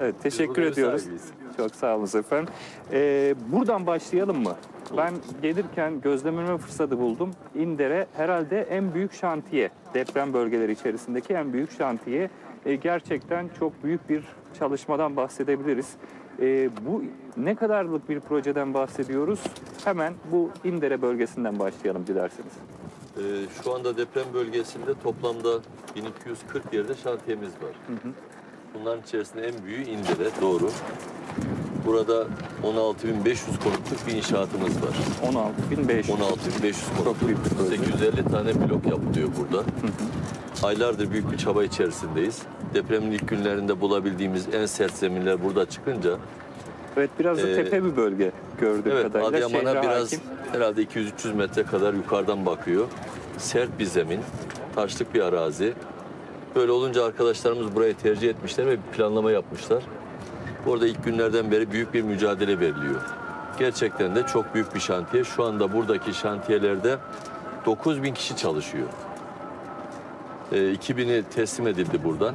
Evet, teşekkür ediyoruz. sahibiyiz. Çok sağ olun efendim. Ee, buradan başlayalım mı? Ben gelirken gözlemleme fırsatı buldum. İndere herhalde en büyük şantiye, deprem bölgeleri içerisindeki en büyük şantiye. Ee, gerçekten çok büyük bir çalışmadan bahsedebiliriz. Ee, bu ne kadarlık bir projeden bahsediyoruz? Hemen bu İndere bölgesinden başlayalım dilerseniz. Ee, şu anda deprem bölgesinde toplamda 1240 yerde şantiyemiz var. Bunların içerisinde en büyüğü İndire, doğru. Burada 16.500 konutluk bir inşaatımız var. 16.500. 16.500 Çok konutluk. büyük bir proje. 850 tane blok yapılıyor burada. Aylardır büyük bir çaba içerisindeyiz. Depremin ilk günlerinde bulabildiğimiz en sert zeminler burada çıkınca Evet biraz da Ee, tepe bir bölge gördüğüm Evet, kadarıyla. Adıyaman'a biraz hakim. herhalde 200-300 metre kadar yukarıdan bakıyor. Sert bir zemin, taşlık bir arazi. Böyle olunca arkadaşlarımız burayı tercih etmişler ve bir planlama yapmışlar. Orada ilk günlerden beri büyük bir mücadele veriliyor. Gerçekten de çok büyük bir şantiye. Şu anda buradaki şantiyelerde 9 bin kişi çalışıyor. Ee, 2000'i teslim edildi buradan.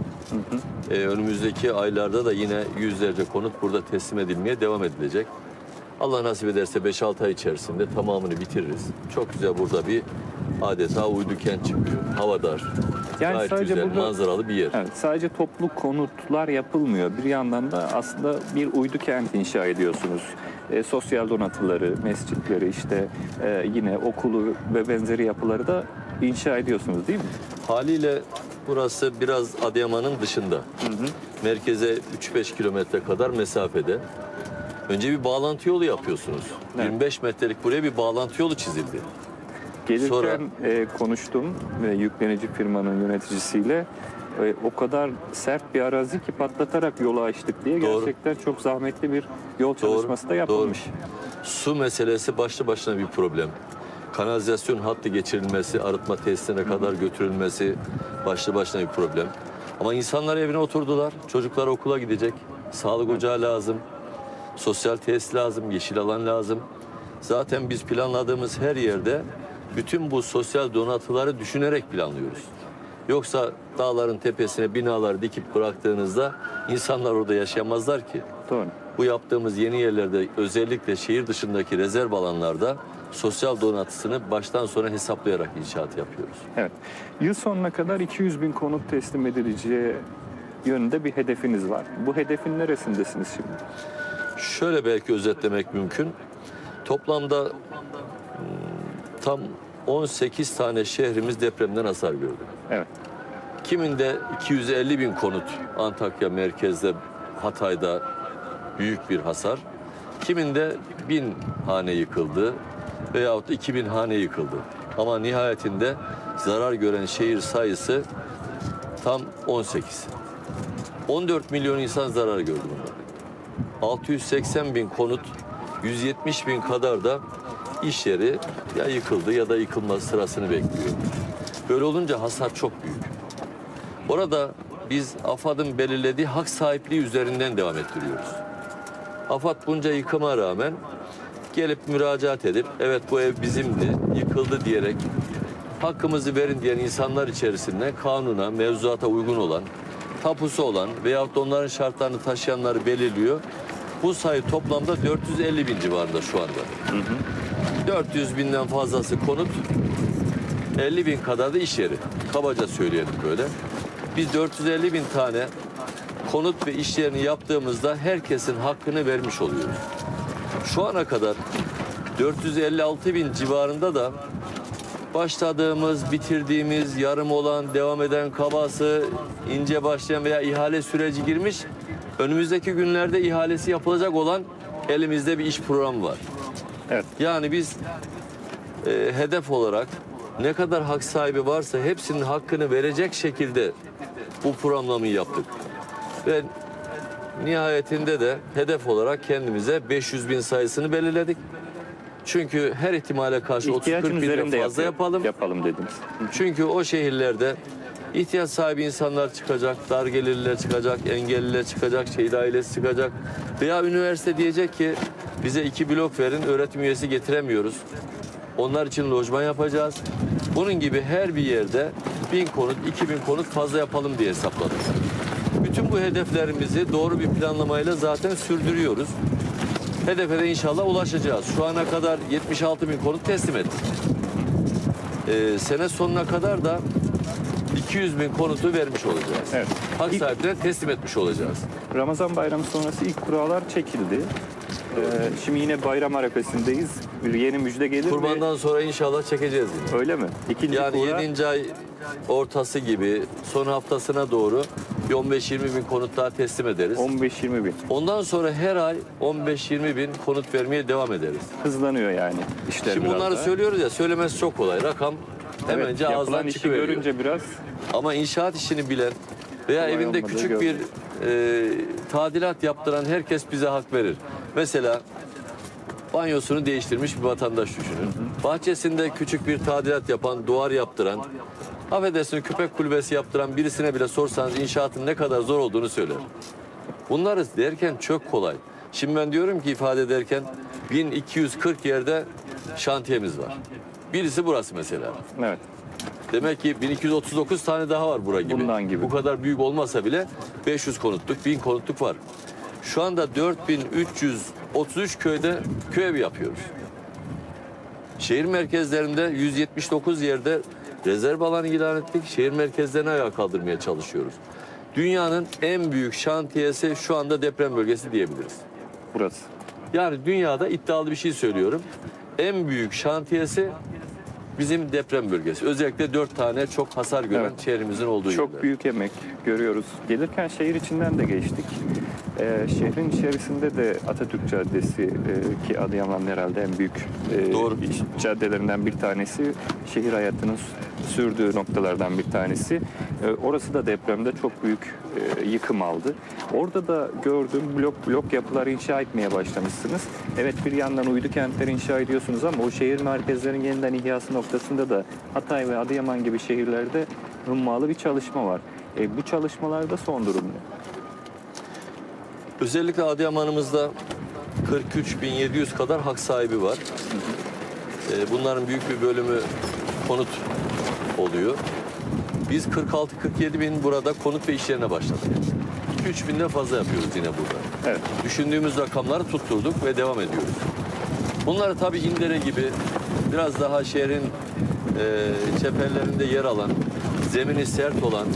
Ee, önümüzdeki aylarda da yine yüzlerce konut burada teslim edilmeye devam edilecek. Allah nasip ederse 5-6 ay içerisinde tamamını bitiririz. Çok güzel burada bir adeta uydu kent çıkıyor. Havadar, Yani gayet sadece güzel, burada- manzaralı bir yer. Evet, sadece toplu konutlar yapılmıyor. Bir yandan da aslında bir uydu kent inşa ediyorsunuz. E, sosyal donatıları, mescitleri, işte e, yine okulu ve benzeri yapıları da inşa ediyorsunuz değil mi? Haliyle burası biraz Adıyaman'ın dışında. Merkeze 3-5 kilometre kadar mesafede. Önce bir bağlantı yolu yapıyorsunuz. Evet. 25 metrelik buraya bir bağlantı yolu çizildi. Gelirken Sonra- e, konuştum ve yüklenici firmanın yöneticisiyle. E, o kadar sert bir arazi ki patlatarak yolu açtık diye Doğru. gerçekten çok zahmetli bir yol çalışması da yapılmış. Su meselesi başlı başına bir problem. Kanalizasyon hattı geçirilmesi, arıtma tesisine kadar götürülmesi başlı başına bir problem. Ama insanlar evine oturdular. Çocuklar okula gidecek. Sağlık ocağı lazım. Sosyal tesis lazım, yeşil alan lazım. Zaten biz planladığımız her yerde bütün bu sosyal donatıları düşünerek planlıyoruz. Yoksa dağların tepesine binalar dikip bıraktığınızda insanlar orada yaşayamazlar ki. Doğru. Bu yaptığımız yeni yerlerde özellikle şehir dışındaki rezerv alanlarda sosyal donatısını baştan sona hesaplayarak inşaat yapıyoruz. Evet. Yıl sonuna kadar 200 bin konut teslim edileceği yönünde bir hedefiniz var. Bu hedefin neresindesiniz şimdi? Şöyle belki özetlemek mümkün. Toplamda tam 18 tane şehrimiz depremden hasar gördü. Evet. Kiminde 250 bin konut Antakya merkezde, Hatay'da büyük bir hasar. Kiminde bin hane yıkıldı veyahut da 2000 hane yıkıldı. Ama nihayetinde zarar gören şehir sayısı tam 18. 14 milyon insan zarar gördü bundan. 680 bin konut, 170 bin kadar da iş yeri ya yıkıldı ya da yıkılması sırasını bekliyor. Böyle olunca hasar çok büyük. Orada biz AFAD'ın belirlediği hak sahipliği üzerinden devam ettiriyoruz. AFAD bunca yıkıma rağmen gelip müracaat edip evet bu ev bizimdi, yıkıldı diyerek hakkımızı verin diyen insanlar içerisinde kanuna, mevzuata uygun olan, tapusu olan veyahut onların şartlarını taşıyanları belirliyor. Bu sayı toplamda 450 bin civarında şu anda. 400 binden fazlası konut, 50 bin kadar da iş yeri. Kabaca söyleyelim böyle. Biz 450 bin tane konut ve iş yerini yaptığımızda herkesin hakkını vermiş oluyoruz. Şu ana kadar 456 bin civarında da başladığımız, bitirdiğimiz, yarım olan, devam eden kabası, ince başlayan veya ihale süreci girmiş. Önümüzdeki günlerde ihalesi yapılacak olan elimizde bir iş programı var. Evet. Yani biz e, hedef olarak ne kadar hak sahibi varsa hepsinin hakkını verecek şekilde bu programlamayı yaptık. Ve nihayetinde de hedef olarak kendimize 500 bin sayısını belirledik. Çünkü her ihtimale karşı 30-40 İhtiyacın binden üzerinde fazla yapalım. yapalım. Yapalım dediniz. Çünkü o şehirlerde ihtiyaç sahibi insanlar çıkacak, dar gelirliler çıkacak, engelliler çıkacak, şehit ailesi çıkacak. Veya üniversite diyecek ki bize iki blok verin, öğretim üyesi getiremiyoruz. Onlar için lojman yapacağız. Bunun gibi her bir yerde bin konut, iki bin konut fazla yapalım diye hesapladık. Bütün bu hedeflerimizi doğru bir planlamayla zaten sürdürüyoruz. Hedefe de inşallah ulaşacağız. Şu ana kadar 76 bin konut teslim ettik. Ee, sene sonuna kadar da 200 bin konutu vermiş olacağız. Evet. Hak sahiplerine teslim etmiş olacağız. Ramazan bayramı sonrası ilk kurallar çekildi. Ee, şimdi yine bayram arefesindeyiz. Bir yeni müjde gelir mi? Kurbandan sonra inşallah çekeceğiz yine. Öyle mi? İkinci Yani kura 7. ay ortası gibi son haftasına doğru bir 15-20 bin konut daha teslim ederiz. 15-20 bin. Ondan sonra her ay 15-20 bin konut vermeye devam ederiz. Hızlanıyor yani işler Şimdi biraz bunları daha. söylüyoruz ya söylemesi çok kolay. Rakam Evet, hemence yapılan ağızdan işi çıkıveriyor. görünce biraz Ama inşaat işini bilen veya Kolay evinde olmadığı küçük bir e, tadilat yaptıran herkes bize hak verir. Mesela banyosunu değiştirmiş bir vatandaş düşünün. Bahçesinde küçük bir tadilat yapan, duvar yaptıran, affedersin köpek kulübesi yaptıran birisine bile sorsanız inşaatın ne kadar zor olduğunu söyler. Bunları derken çok kolay. Şimdi ben diyorum ki ifade ederken 1240 yerde şantiyemiz var. Birisi burası mesela. evet. Demek ki 1239 tane daha var bura gibi. Bundan gibi. Bu kadar büyük olmasa bile 500 konutluk, 1000 konutluk var. Şu anda 4333 köyde köy evi yapıyoruz. Şehir merkezlerinde 179 yerde rezerv alanı ilan ettik. Şehir merkezlerine ayağa kaldırmaya çalışıyoruz. Dünyanın en büyük şantiyesi şu anda deprem bölgesi diyebiliriz. Burası. Yani dünyada iddialı bir şey söylüyorum. En büyük şantiyesi bizim deprem bölgesi. Özellikle dört tane çok hasar gören Evet. şehrimizin olduğu Çok yerler. büyük emek görüyoruz. Gelirken şehir içinden de geçtik. Ee, şehrin içerisinde de Atatürk Caddesi e, ki Adıyaman'ın herhalde en büyük e, Doğru. caddelerinden bir tanesi. Şehir hayatının sürdüğü noktalardan bir tanesi. E, orası da depremde çok büyük e, yıkım aldı. Orada da gördüğüm blok blok yapılar inşa etmeye başlamışsınız. Evet bir yandan uydu kentler inşa ediyorsunuz ama o şehir merkezlerinin yeniden ihyası noktasında da Hatay ve Adıyaman gibi şehirlerde hummalı bir çalışma var. E, bu çalışmalarda son durum ne? Özellikle Adıyaman'ımızda 43.700 kadar hak sahibi var. Ee, Bunların büyük bir bölümü konut oluyor. Biz 46-47 bin burada konut ve iş yerine başladık. 2-3 binden fazla yapıyoruz yine burada. Evet. düşündüğümüz rakamları tutturduk ve devam ediyoruz. Bunları tabii İndere gibi biraz daha şehrin e, çeperlerinde yer alan, zemini sert olan,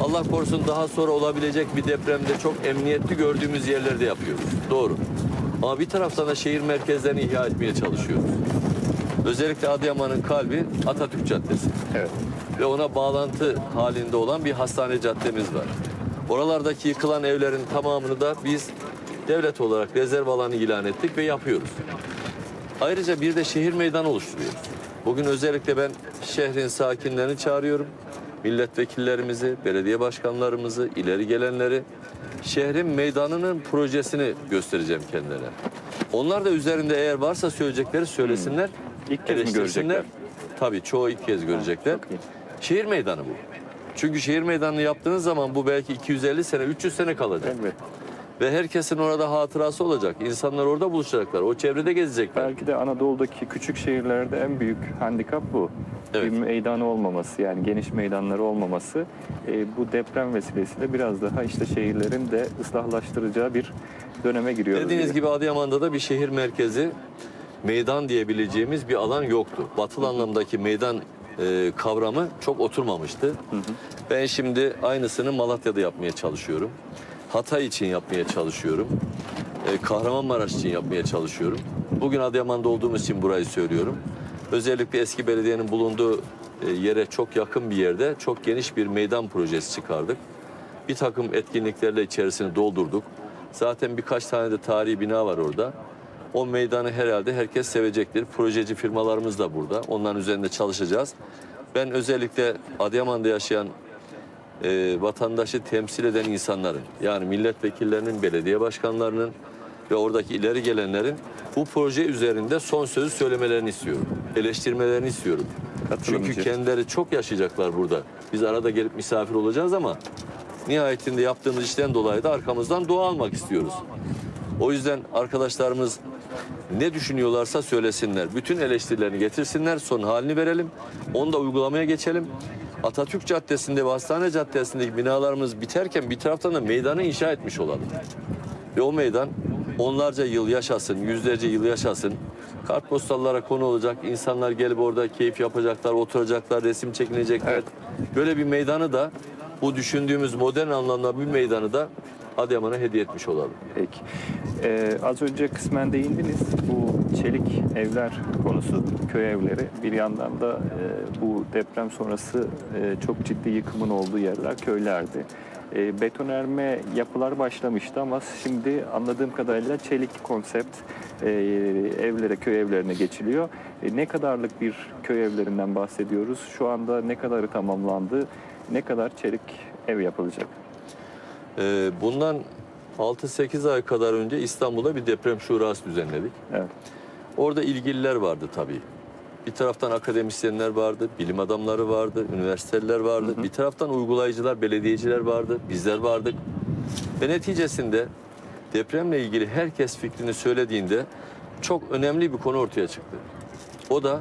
Allah korusun daha sonra olabilecek bir depremde çok emniyetli gördüğümüz yerlerde yapıyoruz. Doğru. Ama bir taraftan da şehir merkezlerini ihya etmeye çalışıyoruz. Özellikle Adıyaman'ın kalbi Atatürk Caddesi Evet. ve ona bağlantı halinde olan bir hastane caddemiz var. Oralardaki yıkılan evlerin tamamını da biz devlet olarak rezerv alanı ilan ettik ve yapıyoruz. Ayrıca bir de şehir meydanı oluşturuyoruz. Bugün özellikle ben şehrin sakinlerini çağırıyorum. Milletvekillerimizi, belediye başkanlarımızı, ileri gelenleri şehrin meydanının projesini göstereceğim kendilerine. Onlar da üzerinde eğer varsa söyleyecekleri söylesinler. İlk kez mi görecekler? Tabii çoğu ilk kez görecekler. Şehir meydanı bu. Çünkü şehir meydanını yaptığınız zaman bu belki 250 sene, 300 sene kalacak. Evet. Ve herkesin orada hatırası olacak. İnsanlar orada buluşacaklar. O çevrede gezecekler. Belki de Anadolu'daki küçük şehirlerde en büyük handikap bu. Evet. Bir meydanı olmaması yani geniş meydanları olmaması. E, bu deprem vesilesiyle biraz daha işte şehirlerin de ıslahlaştıracağı bir döneme giriyoruz. Dediğiniz diye. gibi Adıyaman'da da bir şehir merkezi meydan diyebileceğimiz bir alan yoktu. Batıl anlamdaki meydan e, kavramı çok oturmamıştı. Ben şimdi aynısını Malatya'da yapmaya çalışıyorum. Hatay için yapmaya çalışıyorum. E, Kahramanmaraş için yapmaya çalışıyorum. Bugün Adıyaman'da olduğumuz için burayı söylüyorum. Özellikle eski belediyenin bulunduğu e, yere çok yakın bir yerde çok geniş bir meydan projesi çıkardık. Bir takım etkinliklerle içerisini doldurduk. Zaten birkaç tane de tarihi bina var orada. O meydanı herhalde herkes sevecektir. Projeci firmalarımız da burada. Onların üzerinde çalışacağız. Ben özellikle Adıyaman'da yaşayan e, vatandaşı temsil eden insanların yani milletvekillerinin, belediye başkanlarının ve oradaki ileri gelenlerin bu proje üzerinde son sözü söylemelerini istiyorum. Eleştirmelerini istiyorum. Çünkü kendileri çok yaşayacaklar burada. Biz arada gelip misafir olacağız ama nihayetinde yaptığımız işten dolayı da arkamızdan dua almak istiyoruz. O yüzden arkadaşlarımız ne düşünüyorlarsa söylesinler. Bütün eleştirilerini getirsinler, son halini verelim. Onu da uygulamaya geçelim. Atatürk Caddesi'nde ve Hastane Caddesi'ndeki binalarımız biterken bir taraftan da meydanı inşa etmiş olalım. Ve o meydan onlarca yıl yaşasın, yüzlerce yıl yaşasın. Kartpostallara konu olacak. insanlar gelip orada keyif yapacaklar, oturacaklar, resim çekinecekler. Evet. Böyle bir meydanı da bu düşündüğümüz modern anlamda bir meydanı da Adıyaman'a hediye etmiş olalım. Peki. Ee, az önce kısmen değindiniz. Bu çelik evler konusu, köy evleri. Bir yandan da e, bu deprem sonrası e, çok ciddi yıkımın olduğu yerler köylerdi. E, betonerme yapılar başlamıştı ama şimdi anladığım kadarıyla çelik konsept e, evlere, köy evlerine geçiliyor. E, ne kadarlık bir köy evlerinden bahsediyoruz? Şu anda ne kadarı tamamlandı? Ne kadar çelik ev yapılacak? Ee, bundan 6-8 ay kadar önce İstanbul'da bir deprem şurası düzenledik. Evet. Orada ilgililer vardı tabii. Bir taraftan akademisyenler vardı, bilim adamları vardı, üniversiteler vardı. Bir taraftan uygulayıcılar, belediyeciler vardı, bizler vardık. Ve neticesinde depremle ilgili herkes fikrini söylediğinde çok önemli bir konu ortaya çıktı. O da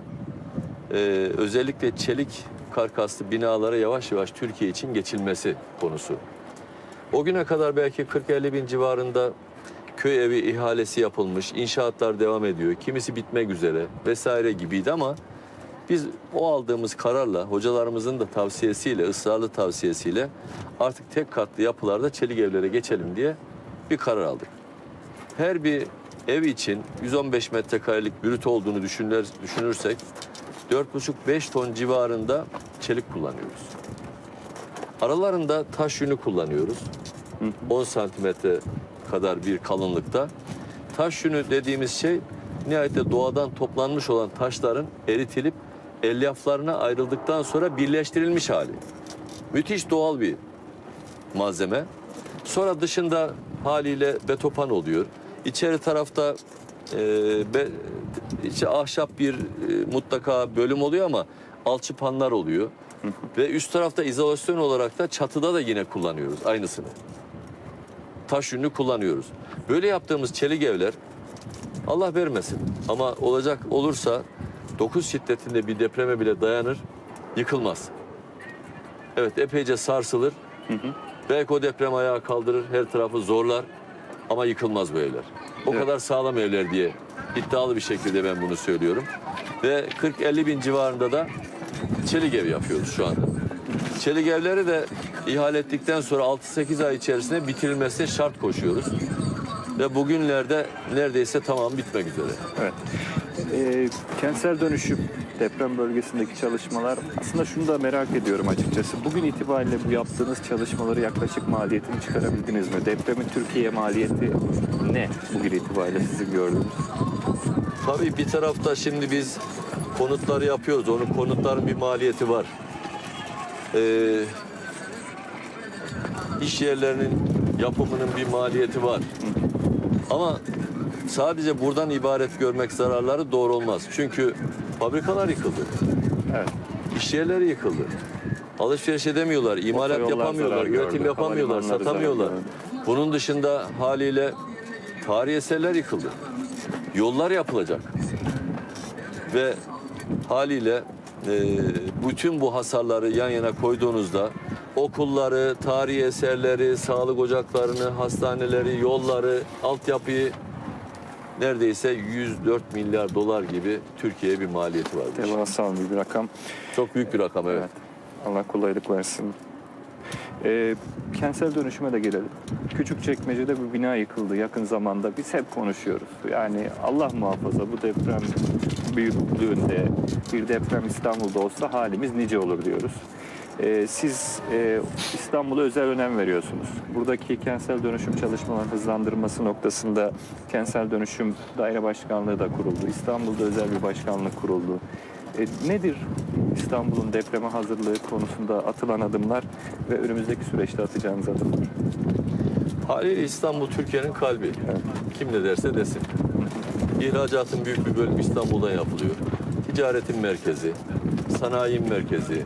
e, özellikle çelik karkaslı binalara yavaş yavaş Türkiye için geçilmesi konusu. O güne kadar belki 40-50 bin civarında köy evi ihalesi yapılmış, inşaatlar devam ediyor, kimisi bitmek üzere vesaire gibiydi ama biz o aldığımız kararla, hocalarımızın da tavsiyesiyle, ısrarlı tavsiyesiyle artık tek katlı yapılarda çelik evlere geçelim diye bir karar aldık. Her bir ev için 115 metrekarelik brüt olduğunu düşünür, düşünürsek 4,5-5 ton civarında çelik kullanıyoruz. Aralarında taş yünü kullanıyoruz. 10 santimetre kadar bir kalınlıkta. Taş yünü dediğimiz şey nihayetinde doğadan toplanmış olan taşların eritilip elyaflarına ayrıldıktan sonra birleştirilmiş hali. Müthiş doğal bir malzeme. Sonra dışında haliyle betopan oluyor. İçeri tarafta e, be, içi ahşap bir e, mutlaka bölüm oluyor ama alçıpanlar oluyor. Ve üst tarafta izolasyon olarak da çatıda da yine kullanıyoruz aynısını. Taş yünlü kullanıyoruz. Böyle yaptığımız çelik evler Allah vermesin ama olacak olursa 9 şiddetinde bir depreme bile dayanır, yıkılmaz. Evet epeyce sarsılır. Belki o deprem ayağa kaldırır, her tarafı zorlar ama yıkılmaz bu evler. O Evet. kadar sağlam evler diye iddialı bir şekilde ben bunu söylüyorum. Ve 40-50 bin civarında da çelik ev yapıyoruz şu anda. Çelik evleri de ihale ettikten sonra 6-8 ay içerisinde bitirilmesine şart koşuyoruz. Ve bugünlerde neredeyse tamam bitmek üzere. Evet. Ee, kentsel dönüşüm deprem bölgesindeki çalışmalar aslında şunu da merak ediyorum açıkçası. Bugün itibariyle bu yaptığınız çalışmaları yaklaşık maliyetini çıkarabildiniz mi? Depremin Türkiye maliyeti ne bugün itibariyle sizin gördüğünüz? Tabii bir tarafta şimdi biz konutları yapıyoruz. Onun konutların bir maliyeti var. Ee, iş yerlerinin yapımının bir maliyeti var. Ama sadece buradan ibaret görmek zararları doğru olmaz. Çünkü fabrikalar yıkıldı. Evet. İş yerleri yıkıldı. Alışveriş edemiyorlar, imalat yapamıyorlar, üretim yapamıyorlar, satamıyorlar. Bunun dışında haliyle tarihi eserler yıkıldı. Yollar yapılacak. Ve haliyle e, bütün bu hasarları yan yana koyduğunuzda okulları, tarihi eserleri, sağlık ocaklarını, hastaneleri, yolları, altyapıyı neredeyse 104 milyar dolar gibi Türkiye'ye bir maliyeti var. Devasa bir rakam. Çok büyük bir rakam evet. Evet. Allah kolaylık versin. Ee, kentsel dönüşüme de gelelim. Küçükçekmece'de bir bina yıkıldı yakın zamanda. Biz hep konuşuyoruz. Yani Allah muhafaza bu deprem büyüklüğünde bir deprem İstanbul'da olsa halimiz nice olur diyoruz. Ee, siz e, İstanbul'a özel önem veriyorsunuz. Buradaki kentsel dönüşüm çalışmalarının hızlandırılması noktasında kentsel dönüşüm daire başkanlığı da kuruldu. İstanbul'da özel bir başkanlık kuruldu. E, nedir İstanbul'un depreme hazırlığı konusunda atılan adımlar ve önümüzdeki süreçte atacağınız adımlar? Haliyle İstanbul Türkiye'nin kalbi. Kim ne derse desin. İhracatın büyük bir bölümü İstanbul'dan yapılıyor. Ticaretin merkezi, sanayinin merkezi,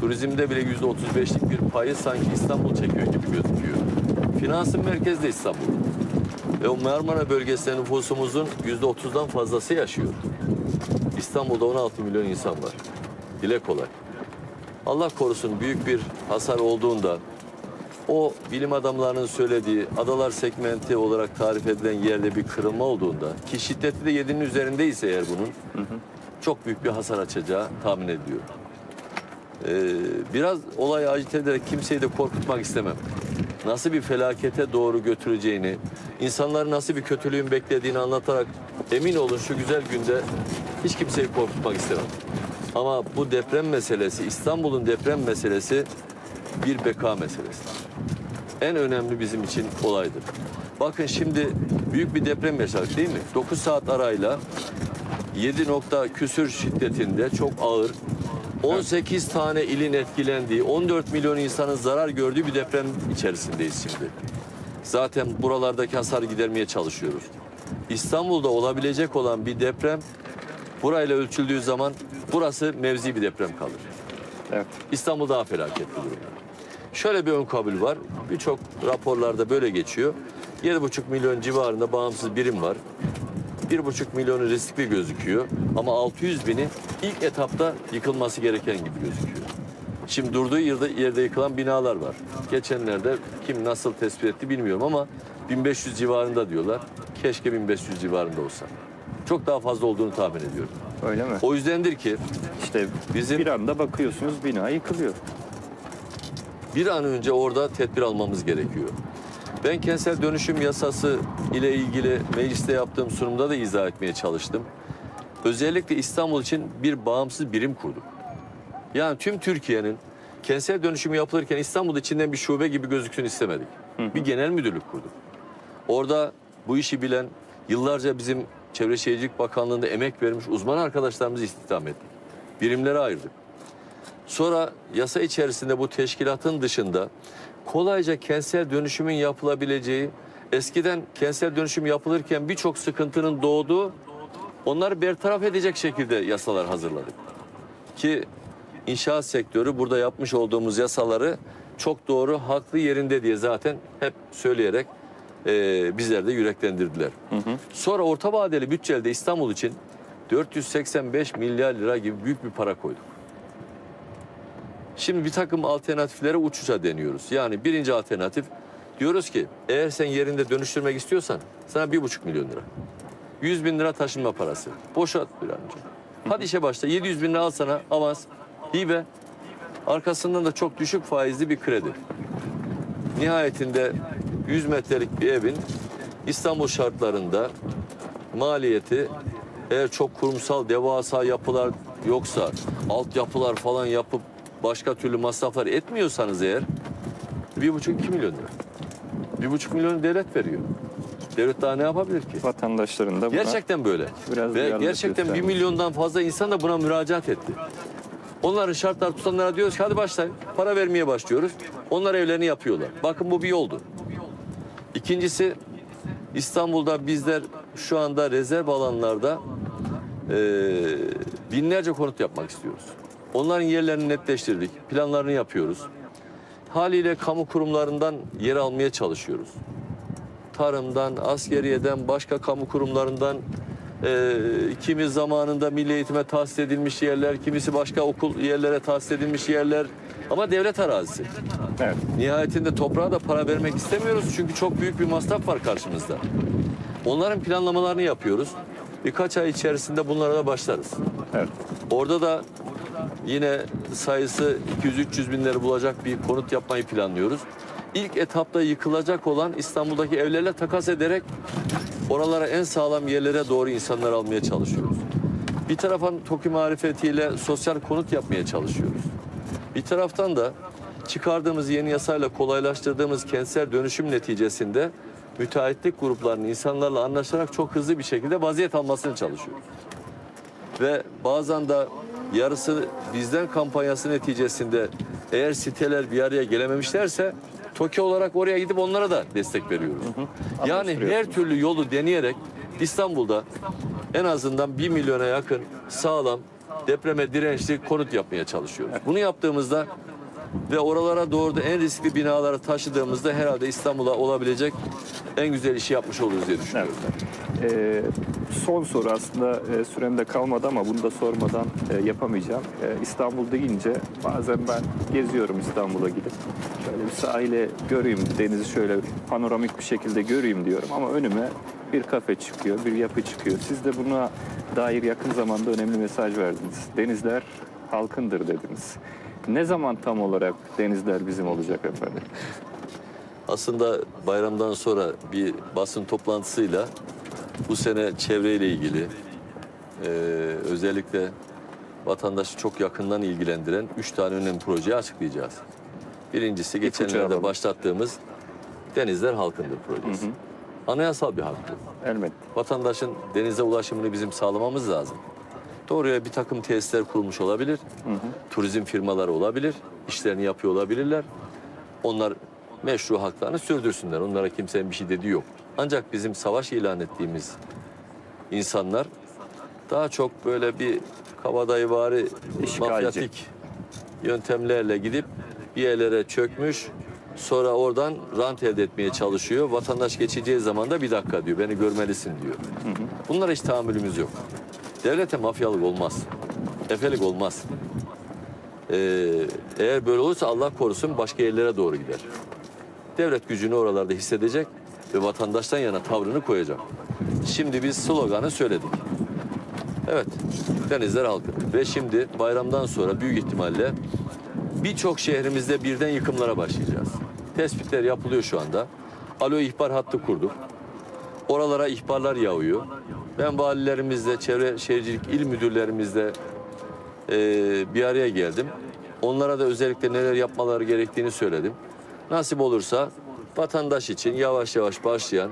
turizmde bile yüzde 35'lik bir payı sanki İstanbul çekiyor gibi gözüküyor. Finansın merkezi de İstanbul. Ve o Marmara bölgesinde nüfusumuzun yüzde 30'dan fazlası yaşıyor. İstanbul'da 16 milyon insan var. Dile kolay. Allah korusun büyük bir hasar olduğunda o bilim adamlarının söylediği adalar segmenti olarak tarif edilen yerde bir kırılma olduğunda ki şiddeti de 7'nin üzerindeyse eğer bunun çok büyük bir hasar açacağı tahmin ediliyor. Ee, biraz olayı acite ederek kimseyi de korkutmak istemem. Nasıl bir felakete doğru götüreceğini, insanların nasıl bir kötülüğün beklediğini anlatarak emin olun şu güzel günde hiç kimseyi korkutmak istemem. Ama bu deprem meselesi, İstanbul'un deprem meselesi bir beka meselesi. En önemli bizim için olaydır. Bakın şimdi büyük bir deprem yaşadık değil mi? 9 saat arayla 7 nokta küsür şiddetinde çok ağır 18 tane ilin etkilendiği 14 milyon insanın zarar gördüğü bir deprem içerisindeyiz şimdi. Zaten buralardaki hasar gidermeye çalışıyoruz. İstanbul'da olabilecek olan bir deprem burayla ölçüldüğü zaman burası mevzi bir deprem kalır. Evet. İstanbul daha felaketli durumda. Şöyle bir ön kabul var. Birçok raporlarda böyle geçiyor. 7,5 milyon civarında bağımsız birim var. 1,5 milyonu riskli gözüküyor. Ama 600 bini ilk etapta yıkılması gereken gibi gözüküyor. Şimdi durduğu yerde, yerde yıkılan binalar var. Geçenlerde kim nasıl tespit etti bilmiyorum ama 1500 civarında diyorlar. Keşke 1500 civarında olsa. Çok daha fazla olduğunu tahmin ediyorum. Öyle mi? O yüzdendir ki İşte Bizim- bir anda bakıyorsunuz bina yıkılıyor. bir an önce orada tedbir almamız gerekiyor. Ben kentsel dönüşüm yasası ile ilgili mecliste yaptığım sunumda da izah etmeye çalıştım. Özellikle İstanbul için bir bağımsız birim kurduk. Yani tüm Türkiye'nin kentsel dönüşümü yapılırken İstanbul içinden bir şube gibi gözüksün istemedik. Bir genel müdürlük kurduk. Orada bu işi bilen, yıllarca bizim Çevre Şehircilik Bakanlığı'nda emek vermiş uzman arkadaşlarımızı istihdam ettik. Birimlere ayırdık. Sonra yasa içerisinde bu teşkilatın dışında kolayca kentsel dönüşümün yapılabileceği, eskiden kentsel dönüşüm yapılırken birçok sıkıntının doğduğu, onları bertaraf edecek şekilde yasalar hazırladık. Ki inşaat sektörü burada yapmış olduğumuz yasaları çok doğru, haklı yerinde diye zaten hep söyleyerek eee bizler de yüreklendirdiler. Sonra orta vadeli bütçede İstanbul için 485 milyar lira gibi büyük bir para koyduk. Şimdi bir takım alternatiflere uç uça deniyoruz. Yani birinci alternatif diyoruz ki eğer sen yerinde dönüştürmek istiyorsan sana bir buçuk milyon lira. 100 bin lira taşınma parası. Boşalt bir an önce. Hadi işe başla. 700 bin lira al sana avans, hibe. Arkasından da çok düşük faizli bir kredi. Nihayetinde 100 metrelik bir evin İstanbul şartlarında maliyeti eğer çok kurumsal devasa yapılar yoksa altyapılar falan yapıp başka türlü masraflar etmiyorsanız eğer bir buçuk iki milyon lira. Bir buçuk milyonu devlet veriyor. Devlet daha ne yapabilir ki? Vatandaşların da buna Gerçekten böyle. biraz Ve duyarlılık gerçekten bir milyondan fazla insan da buna müracaat etti. Onların şartlar tutanlara diyoruz ki hadi başlayın. Para vermeye başlıyoruz. Onlar evlerini yapıyorlar. Bakın bu bir yoldu. İkincisi İstanbul'da bizler şu anda rezerv alanlarda eee, binlerce konut yapmak istiyoruz. Onların yerlerini netleştirdik. Planlarını yapıyoruz. Haliyle kamu kurumlarından yer almaya çalışıyoruz tarımdan, askeriyeden, başka kamu kurumlarından e, kimi zamanında milli eğitime tahsis edilmiş yerler, kimisi başka okul yerlere tahsis edilmiş yerler. Ama devlet arazisi. Evet. Nihayetinde toprağa da para vermek istemiyoruz çünkü çok büyük bir masraf var karşımızda. Onların planlamalarını yapıyoruz. Birkaç ay içerisinde bunlara da başlarız. Evet. Orada da yine sayısı 200-300 binleri bulacak bir konut yapmayı planlıyoruz. İlk etapta yıkılacak olan İstanbul'daki evlerle takas ederek oralara en sağlam yerlere doğru insanlar almaya çalışıyoruz. Bir taraftan TOKİ marifetiyle sosyal konut yapmaya çalışıyoruz. Bir taraftan da çıkardığımız yeni yasayla kolaylaştırdığımız kentsel dönüşüm neticesinde müteahhitlik gruplarının insanlarla anlaşarak çok hızlı bir şekilde vaziyet almasını çalışıyoruz ve bazen de yarısı bizden kampanyası neticesinde eğer siteler bir araya gelememişlerse TOKİ olarak oraya gidip onlara da destek veriyoruz. Yani her türlü yolu deneyerek İstanbul'da en azından 1 milyona yakın sağlam depreme dirençli konut yapmaya çalışıyoruz. Bunu yaptığımızda Ve oralara doğru da en riskli binaları taşıdığımızda herhalde İstanbul'a olabilecek en güzel işi yapmış oluruz diye düşünüyorum. Ee, son soru aslında e, süremde kalmadı ama bunu da sormadan e, yapamayacağım. E, İstanbul deyince bazen ben geziyorum İstanbul'a gidip. Şöyle bir sahile göreyim, denizi şöyle panoramik bir şekilde göreyim diyorum ama önüme bir kafe çıkıyor, bir yapı çıkıyor. Siz de buna dair yakın zamanda önemli mesaj verdiniz. Denizler halkındır dediniz. Ne zaman tam olarak denizler bizim olacak efendim? Aslında bayramdan sonra bir basın toplantısıyla bu sene çevreyle ilgili eee, özellikle vatandaşı çok yakından ilgilendiren üç tane önemli projeyi açıklayacağız. Birincisi geçenlerde başlattığımız Denizler Halkındır projesi. Anayasal bir hak bu. Elbette. Vatandaşın denize ulaşımını bizim sağlamamız lazım. Doğruya bir takım tesisler kurulmuş olabilir. Turizm firmaları olabilir. işlerini yapıyor olabilirler. Onlar meşru haklarını sürdürsünler. Onlara kimsenin bir şey dediği yok. Ancak bizim savaş ilan ettiğimiz insanlar daha çok böyle bir kabadayıvari mafyatik yöntemlerle gidip bir yerlere çökmüş. Sonra oradan rant elde etmeye çalışıyor. Vatandaş geçeceği zaman da bir dakika diyor. Beni görmelisin diyor. Bunlara hiç tahammülümüz yok. Devlete mafyalık olmaz. Efelik olmaz. Ee, eğer böyle olursa Allah korusun başka yerlere doğru gider. Devlet gücünü oralarda hissedecek ve vatandaştan yana tavrını koyacak. Şimdi biz sloganı söyledik. Evet, denizler halkı. Ve şimdi bayramdan sonra büyük ihtimalle birçok şehrimizde birden yıkımlara başlayacağız. Tespitler yapılıyor şu anda. Alo ihbar hattı kurduk. Oralara ihbarlar yağıyor. Ben valilerimizle, çevre şehircilik il müdürlerimizle eee, bir araya geldim. Onlara da özellikle neler yapmaları gerektiğini söyledim. Nasip olursa vatandaş için yavaş yavaş başlayan,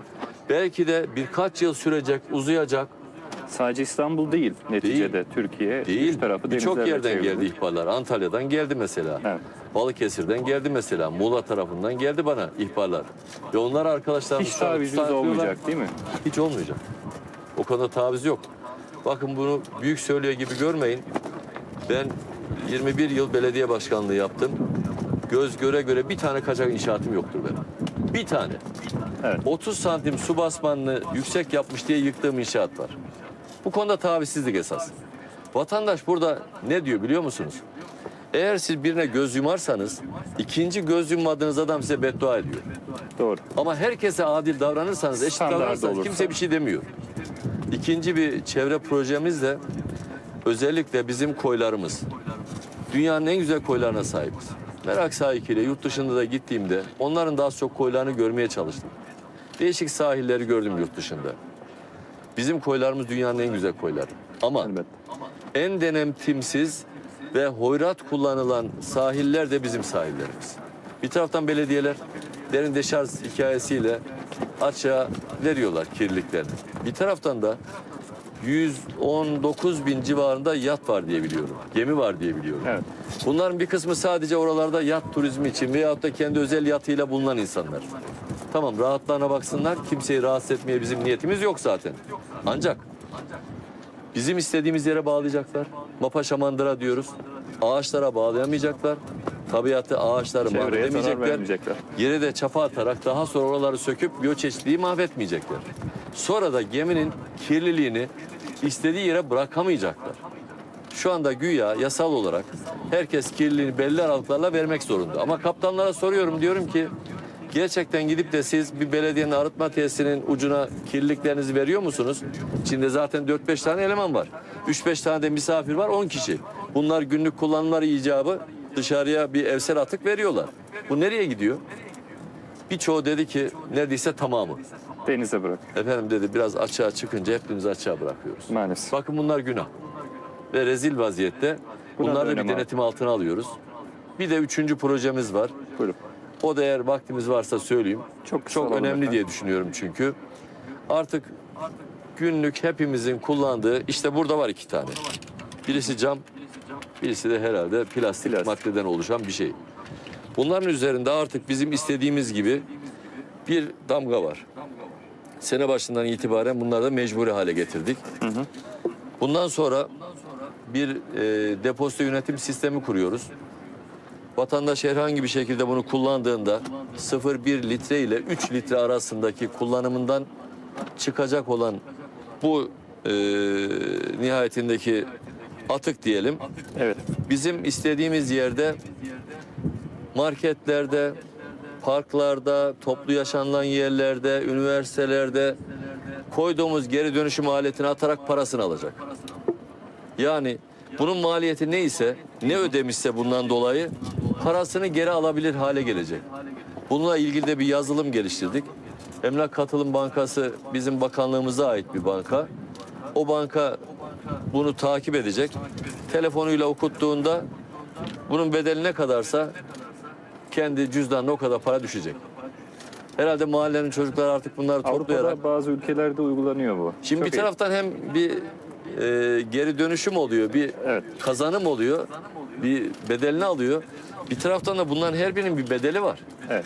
belki de birkaç yıl sürecek, uzayacak Sadece İstanbul değil neticede Türkiye Değil. üç tarafı Birçok yerden çevrili. geldi ihbarlar. Antalya'dan geldi mesela. Evet. Balıkesir'den geldi mesela. Muğla tarafından geldi bana ihbarlar. Ve onlar arkadaşlarımız Hiç tutanaklılar. olmayacak değil mi? Hiç olmayacak. O konuda taviz yok. Bakın bunu büyük söylüyor gibi görmeyin. Ben 21 yıl belediye başkanlığı yaptım. Göz göre göre bir tane kaçak inşaatım yoktur benim. Bir tane. Evet. 30 santim su basmanını yüksek yapmış diye yıktığım inşaat var. Bu konuda tavizsizlik esas. Vatandaş burada ne diyor biliyor musunuz? Eğer siz birine göz yumarsanız ikinci göz yummadığınız adam size beddua ediyor. Doğru. Ama herkese adil davranırsanız, eşit Standart davranırsanız olursa. kimse bir şey demiyor. İkinci bir çevre projemiz de özellikle bizim koylarımız. Dünyanın en güzel koylarına sahibiz. Merak sahikiyle yurt dışında da gittiğimde onların daha çok koylarını görmeye çalıştım. Değişik sahilleri gördüm yurt dışında. Bizim koylarımız dünyanın en güzel koyları. Ama en denetimsiz ve hoyrat kullanılan sahiller de bizim sahillerimiz. Bir taraftan belediyeler derin deşarj hikayesiyle açığa veriyorlar kirliliklerini. Bir taraftan da 119 bin civarında yat var diye biliyorum. Gemi var diye biliyorum. Evet. Bunların bir kısmı sadece oralarda yat turizmi için veyahut da kendi özel yatıyla bulunan insanlar. Tamam rahatlarına baksınlar. Kimseyi rahatsız etmeye bizim niyetimiz yok zaten. Ancak Bizim istediğimiz yere bağlayacaklar. Mapaşa mandıra diyoruz. Ağaçlara bağlayamayacaklar. Tabiatı ağaçları mahvedemeyecekler. Yere de çapa atarak daha sonra oraları söküp biyoçeşitliği mahvetmeyecekler. Sonra da geminin kirliliğini istediği yere bırakamayacaklar. Şu anda güya yasal olarak herkes kirliliğini belli aralıklarla vermek zorunda. Ama kaptanlara soruyorum diyorum ki gerçekten gidip de siz bir belediyenin arıtma tesisinin ucuna kirliliklerinizi veriyor musunuz? İçinde zaten 4-5 tane eleman var. 3-5 tane de misafir var 10 kişi. Bunlar günlük kullanımları icabı dışarıya bir evsel atık veriyorlar. Bu nereye gidiyor? Birçoğu dedi ki neredeyse tamamı. Denize bırak. Efendim dedi biraz açığa çıkınca hepimizi açığa bırakıyoruz. Maalesef. Bakın bunlar günah. Ve rezil vaziyette. Buna Bunları da bir denetim altına alıyoruz. Bir de üçüncü projemiz var. Buyurun. O da eğer vaktimiz varsa söyleyeyim. Çok Çok önemli efendim. diye düşünüyorum çünkü. Artık günlük hepimizin kullandığı işte burada var iki tane. Birisi cam, birisi de herhalde plastik, Plastik. maddeden oluşan bir şey. Bunların üzerinde artık bizim istediğimiz gibi bir damga var. Sene başından itibaren bunları da mecburi hale getirdik. Bundan sonra bir e, depozito yönetim sistemi kuruyoruz. vatandaş herhangi bir şekilde bunu kullandığında 0,1 litre ile 3 litre arasındaki kullanımından çıkacak olan bu e, nihayetindeki atık diyelim Evet. bizim istediğimiz yerde marketlerde, parklarda, toplu yaşanılan yerlerde, üniversitelerde koyduğumuz geri dönüşüm aletini atarak parasını alacak. Yani bunun maliyeti neyse, ne ödemişse bundan dolayı parasını geri alabilir hale gelecek. Bununla ilgili de bir yazılım geliştirdik. Emlak Katılım Bankası bizim bakanlığımıza ait bir banka. O banka bunu takip edecek. Telefonuyla okuttuğunda bunun bedeli ne kadarsa kendi cüzdanına o kadar para düşecek. Herhalde mahallenin çocukları artık bunları toplayarak Avrupa'da bazı ülkelerde uygulanıyor bu. Şimdi Çok bir iyi. taraftan hem bir e, geri dönüşüm oluyor, bir Evet. kazanım oluyor, bir bedelini alıyor. Bir taraftan da bunların her birinin bir bedeli var. Evet.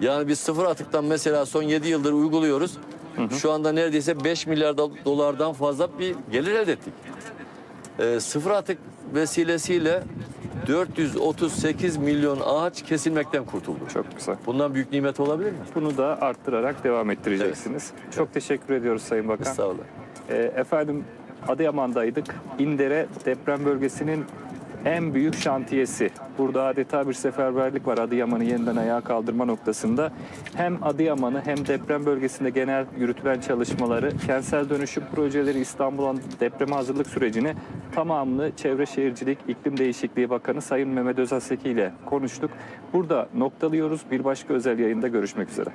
Yani biz sıfır atıktan mesela son 7 yıldır uyguluyoruz. Şu anda neredeyse 5 milyar do- dolardan fazla bir gelir elde ettik. E, sıfır atık vesilesiyle 438 milyon ağaç kesilmekten kurtuldu. Çok güzel. Bundan büyük nimet olabilir mi? Bunu da arttırarak devam ettireceksiniz. Çok teşekkür ediyoruz Sayın Bakan. Estağfurullah. Ee, efendim Adıyaman'daydık. İndere deprem bölgesinin en büyük şantiyesi. Burada adeta bir seferberlik var Adıyaman'ı yeniden ayağa kaldırma noktasında. Hem Adıyaman'ı hem deprem bölgesinde genel yürütülen çalışmaları, kentsel dönüşüm projeleri, İstanbul'un depreme hazırlık sürecini tamamını Çevre Şehircilik İklim Değişikliği Bakanı Sayın Mehmet Özaseki ile konuştuk. Burada noktalıyoruz. Bir başka özel yayında görüşmek üzere.